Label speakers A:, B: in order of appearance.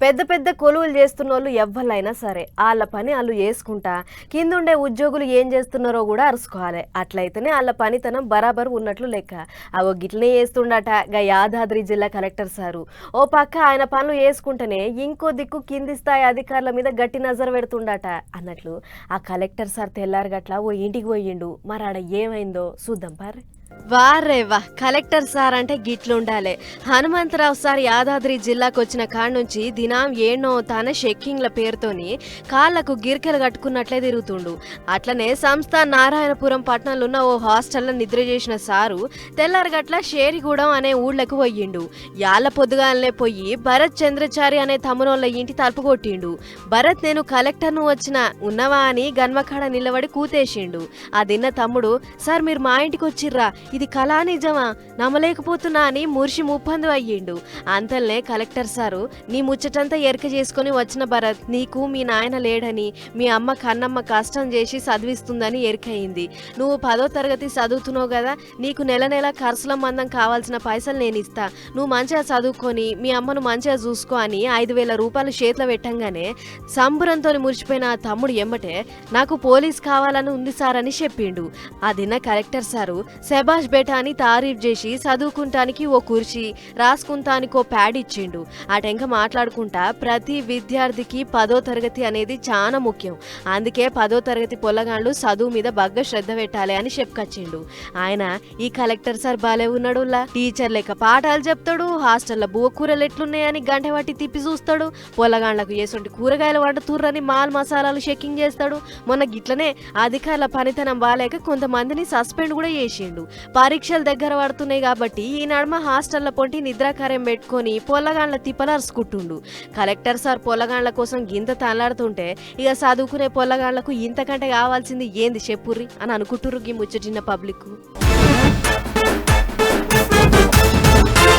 A: పెద్ద పెద్ద కొలువులు చేస్తున్న వాళ్ళు ఎవ్వరైనా సరే వాళ్ళ పని వాళ్ళు చేసుకుంటా కిందుండే ఉద్యోగులు ఏం చేస్తున్నారో కూడా అరుసుకోవాలి. అట్లయితేనే వాళ్ళ పనితనం బరాబర్ ఉన్నట్లు లెక్క. అవో గిట్లనే చేస్తుండట గా యాదాద్రి జిల్లా కలెక్టర్ సారు. ఓ పక్క ఆయన పనులు చేసుకుంటేనే ఇంకో దిక్కు కింది స్థాయి అధికారుల మీద గట్టి నజర పెడుతుండట అన్నట్లు ఆ కలెక్టర్ సార్ తెల్లారు గట్ల ఓ ఇంటికి పోయిండు. మరి ఆడ ఏమైందో చూద్దాం పారే వారే వా కలెక్టర్ సార్ అంటే గిట్లుండాలే. హనుమంతరావు సార్ యాదాద్రి జిల్లాకు వచ్చిన కాడ నుంచి దినాం ఏనో తన షెక్కింగ్ల పేరుతోని కాళ్ళకు గిరికెలు కట్టుకున్నట్లే తిరుగుతుండు. అట్లనే సంస్థ నారాయణపురం పట్టణంలో ఉన్న ఓ హాస్టల్లో నిద్ర చేసిన సారు తెల్లారగట్ల షేరిగూడెం అనే ఊళ్ళకు పోయిండు. యాళ్ళ పొద్దుగాలనే పోయి భరత్ చంద్రచారి అనే తమ్మునోళ్ళ ఇంటి తలుపు కొట్టిండు. భరత్ నేను కలెక్టర్ను వచ్చిన ఉన్నవా అని గన్మకాడ నిలబడి కూతేసిండు. ఆ దిన్న తమ్ముడు సార్ మీరు మా ఇంటికి వచ్చిర్రా ఇది కళా నిజమా నమ్మలేకపోతున్నా అని మురిషి ముప్పందు అయ్యిండు. అంతల్నే కలెక్టర్ సారు నీ ముచ్చటంతా ఎరక చేసుకొని వచ్చిన భరత్ నీకు మీ నాయన లేడని మీ అమ్మ కన్నమ్మ కష్టం చేసి చదివిస్తుందని ఎరికయింది. నువ్వు పదో తరగతి చదువుతున్నావు కదా నీకు నెల నెల ఖర్చుల మందం కావాల్సిన పైసలు నేను ఇస్తా. నువ్వు మంచిగా చదువుకొని మీ అమ్మను మంచిగా చూసుకో అని ఐదు వేల రూపాయలు చేతిలో పెట్టంగానే సంబురంతో మురిచిపోయిన ఆ తమ్ముడు ఎమ్మటే నాకు పోలీస్ కావాలని ఉంది సార్ అని చెప్పిండు. ఆ దిన కలెక్టర్ సారు శబా బేటా అని తారీఫ్ చేసి చదువుకుంటానికి ఓ కుర్చీ రాసుకుంటానికి ఓ ప్యాడ్ ఇచ్చిండు. అటెంక మాట్లాడుకుంటా ప్రతి విద్యార్థికి పదో తరగతి అనేది చాలా ముఖ్యం. అందుకే పదో తరగతి పొల్లగాండ్లు చదువు మీద బాగా శ్రద్ధ పెట్టాలి అని చెప్పుకొచ్చిండు. ఆయన ఈ కలెక్టర్ సార్ బాలే ఉన్నాడు టీచర్ లెక్క పాఠాలు చెప్తాడు హాస్టల్లో బువ్వ కూరలు ఎట్లున్నాయని గంట పట్టి తిప్పి చూస్తాడు. పొలగాండ్లకు ఏసొంటి కూరగాయలు వండుతుర్రని మాల్ మసాలాలు చెక్కింగ్ చేస్తాడు. మొన్న గిట్లనే అధికారుల పనితనం బాలేక కొంతమందిని సస్పెండ్ కూడా చేసిండు. పరీక్షలు దగ్గర పడుతున్నాయి కాబట్టి ఈ నడుమ హాస్టల్ల పొంటి నిద్రాకార్యం పెట్టుకొని పొల్లగాండ్ల తిప్పలరుచుకుంటుండు కలెక్టర్ సార్ పొల్లగాండ్ల కోసం గింత తనలాడుతుంటే ఇక చదువుకునే పొల్లగాండ్లకు ఇంతకంటే కావాల్సింది ఏంది చెప్పుర్రి అని అనుకుంటుర్రు ఈ ముచ్చటిన్న పబ్లిక్